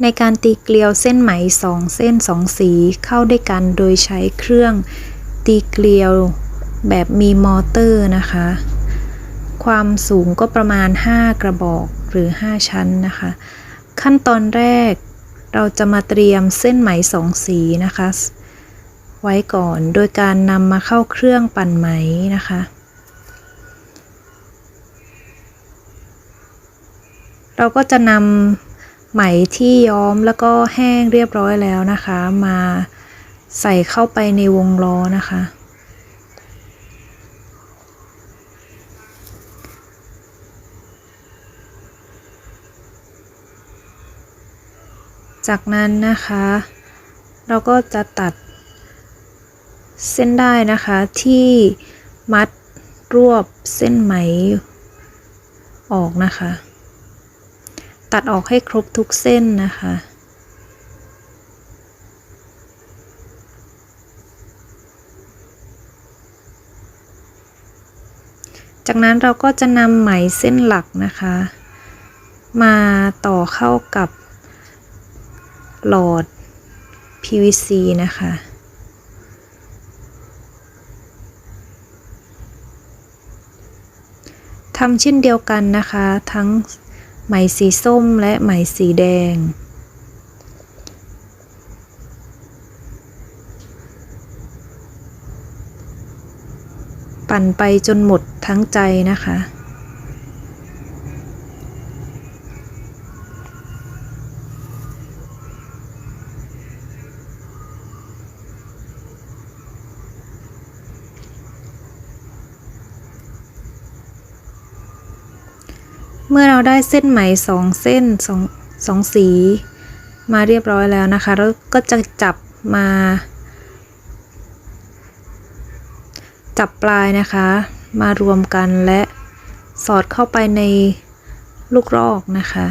ในการตีเกลียวเส้นไหมสองเส้นสองสีเข้าด้วยกันโดยใช้เครื่องตีเกลียวแบบมีมอเตอร์นะคะ ความสูงก็ประมาณ 5 กระบอกหรือ 5 ชั้นนะคะ ขั้นตอนแรกเราจะมาเตรียมเส้นไหมสองสีนะคะ ไว้ก่อนโดยการนำมาเข้าเครื่องปั่นไหมนะคะเราก็จะนำ ไหมที่ย้อมแล้วก็แห้งเรียบร้อยแล้วนะคะ มาใส่เข้าไปในวงล้อนะคะ จากนั้นนะคะ เราก็จะตัดเส้นได้นะคะที่มัดรวบเส้นไหมออกนะคะ ตัดออกให้ครบทุกเส้นนะคะ จากนั้นเราก็จะนำไหมเส้นหลักนะคะ มาต่อเข้ากับหลอด PVC นะคะทำเช่นเดียวกันนะคะทั้ง ไหมสีส้มและไหมสีแดง ปั่นไปจนหมดทั้งใจนะคะ เมื่อเราได้เส้นไหมสองเส้นสองสองสี มาเรียบร้อยแล้วนะคะ เราก็จะจับมา จับปลายนะคะ มารวมกันและสอดเข้าไปในลูกรอกนะคะ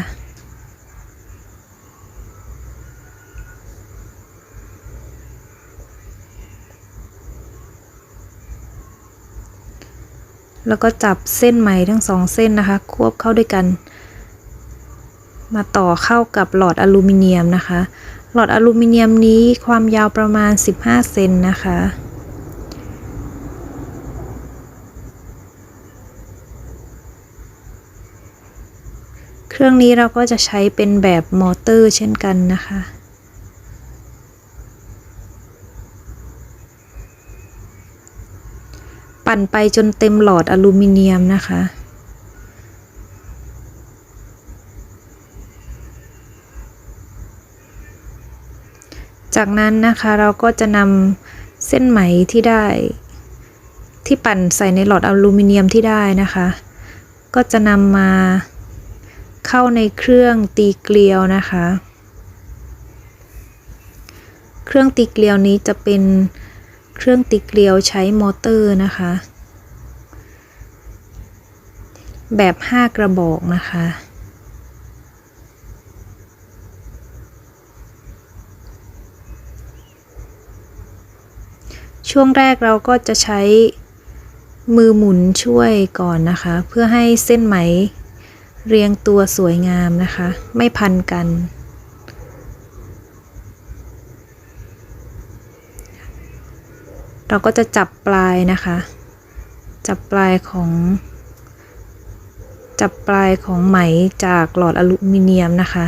แล้วก็จับเส้นไหมทั้งสองเส้นนะคะ ควบเข้าด้วยกัน มาต่อเข้ากับหลอดอลูมิเนียมนะคะ หลอดอลูมิเนียมนี้ความยาวประมาณ 15 เซนนะคะ เครื่องนี้เราก็จะใช้เป็นแบบมอเตอร์เช่นกันนะคะ ปั่นไปจนเต็มหลอดอลูมิเนียมนะคะ จากนั้นนะคะเราก็จะนำเส้นไหมที่ได้ ที่ปั่นใส่ในหลอดอลูมิเนียมที่ได้นะคะ ก็จะนำมาเข้าในเครื่องตีเกลียวนะคะ เครื่องตีเกลียวนี้จะเป็น เครื่องตีเกลียวใช้มอเตอร์นะคะ แบบ 5 กระบอกนะคะ ช่วงแรกเราก็จะใช้มือหมุนช่วยก่อนนะคะ เพื่อให้เส้นไหมเรียงตัวสวยงามนะคะ ไม่พันกัน เราก็จะจับปลายนะคะ จับปลายของ จับปลายของไหมจากหลอดอลูมิเนียมนะคะ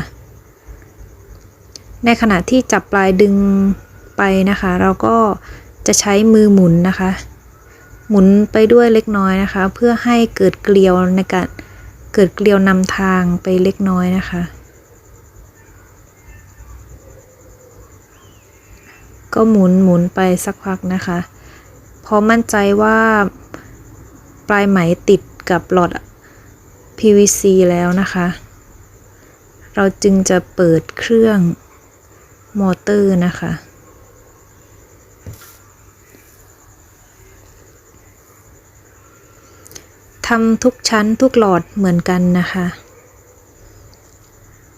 ในขณะที่จับปลายดึงไปนะคะ เราก็จะใช้มือหมุนนะคะ หมุนไปด้วยเล็กน้อยนะคะ เพื่อให้เกิดเกลียวในการเกิดเกลียวนำทางไปเล็กน้อยนะคะ ก็หมุนหมุนไปสักพักนะคะ พอมั่นใจว่าปลายไหมติดกับหลอด PVC แล้วนะคะ เราจึงจะเปิดเครื่องมอเตอร์นะคะ ทำทุกชั้นทุกหลอดเหมือนกันนะคะ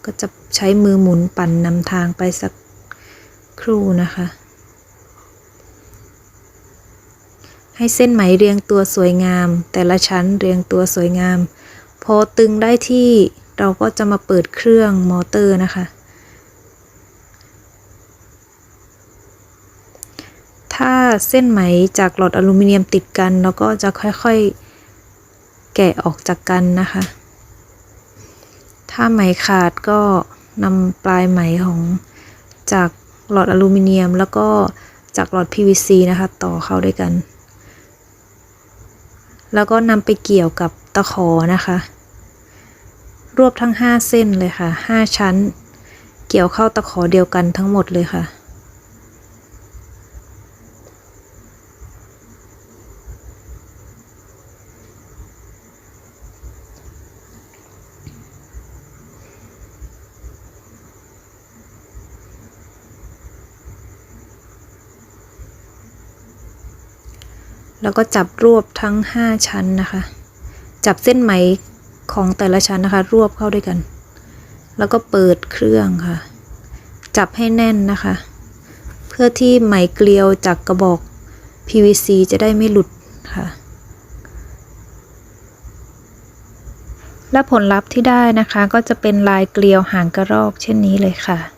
ก็จะใช้มือหมุนปั่นนำทางไปสักครู่นะคะ ให้เส้นไหมเรียงตัวสวยงาม แต่ละชั้นเรียงตัวสวยงาม พอตึงได้ที่เราก็จะมาเปิดเครื่องมอเตอร์นะคะ ถ้าเส้นไหมจากหลอดอลูมิเนียมติดกันเราก็จะค่อยๆ แกะออกจากกันนะคะ ถ้าไหมขาดก็นำปลายไหมของจากหลอดอลูมิเนียมแล้วก็จากหลอด PVC นะคะ ต่อเข้าด้วยกัน แล้วก็นำไปเกี่ยวกับตะขอนะคะ รวบทั้ง 5 เส้นเลยค่ะ 5 ชั้น เกี่ยวเข้าตะขอเดียวกันทั้งหมดเลยค่ะ แล้วก็จับรวบทั้ง 5 ชั้นนะคะ จับเส้นไหมของแต่ละชั้นนะคะ รวบเข้าด้วยกัน แล้วก็เปิดเครื่องค่ะ จับให้แน่นนะคะ เพื่อที่ไหมเกลียวจากกระบอก PVC จะได้ไม่หลุดค่ะ และผลลัพธ์ที่ได้นะคะ ก็จะเป็นลายเกลียวหางกระรอกเช่นนี้เลยค่ะ